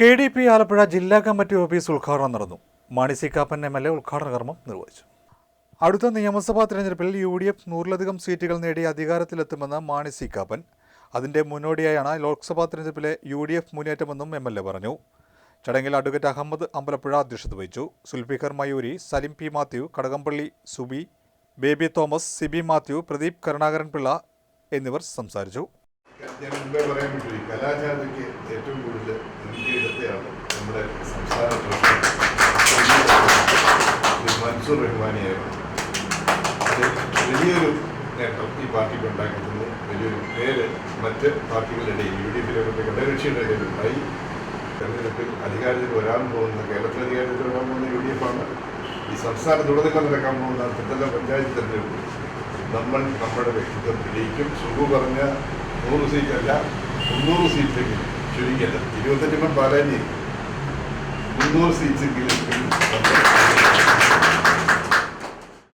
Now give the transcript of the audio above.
K D P Alappuzha ജില്ലാ committee office ഉദ്ഘാടനം നടന്നു. Mani C Kappan M L A ഉദ്ഘാടന കർമ്മം നിർവഹിച്ചു. അടുത്ത നിയമസഭാ തെരഞ്ഞെടുപ്പിൽ യു ഡി എഫ് നൂറിലധികം സീറ്റുകൾ നേടി അധികാരത്തിലെത്തുമെന്ന് മാണി സി കാപ്പൻ അതിന്റെ മുന്നോടിയായാണ് ലോക്സഭാ തെരഞ്ഞെടുപ്പിലെ യു ഡി എഫ് മുന്നേറ്റമെന്നും എം എൽ എ പറഞ്ഞു. ചടങ്ങിൽ അഡ്വക്കേറ്റ് അഹമ്മദ് അമ്പലപ്പുഴ അധ്യക്ഷത വഹിച്ചു. സുൽഫിഖർ മയൂരി സലിം പി മാത്യു കടകംപള്ളി സുബി ബേബി തോമസ് സിബി മാത്യു പ്രദീപ് കരുണാകരൻ പിള്ള എന്നിവർ സംസാരിച്ചു. ഞാൻ മുമ്പേ പറയാൻ കലാചാരതയ്ക്ക് ഏറ്റവും കൂടുതൽ നമ്മുടെ സംസ്ഥാന പ്രസിഡന്റ് മൻസൂർ റഹ്മാനിയായിരുന്നു. വലിയൊരു നേട്ടം ഈ പാർട്ടിക്ക് ഉണ്ടാക്കുന്നു വലിയൊരു പേര് മറ്റ് പാർട്ടികളുടെ ഇടയിൽ യു ഡി എഫിലെ മറ്റ് ഘടകകക്ഷികളുടെ ഇടയിൽ ഉണ്ടായി. തെരഞ്ഞെടുപ്പിൽ അധികാരത്തിൽ വരാൻ പോകുന്ന കേരളത്തിൽ അധികാരത്തിൽ വരാൻ പോകുന്ന യു ഡി എഫ് ആണ് ഈ സംസ്ഥാനത്തുടനീളം നടക്കാൻ പോകുന്ന തൃത്തല പഞ്ചായത്ത് തെരഞ്ഞെടുപ്പ്. നമ്മൾ നമ്മുടെ വ്യക്തിത്വം വിജയിക്കും സുഖു പറഞ്ഞ നൂറ് സീറ്റല്ല മുന്നൂറ് സീറ്റെങ്കിലും ചുരുങ്ങിയത്. ഇരുപത്തഞ്ചെണ്ണം പാലാനി മുന്നൂറ് സീറ്റെങ്കിലും നമ്മൾ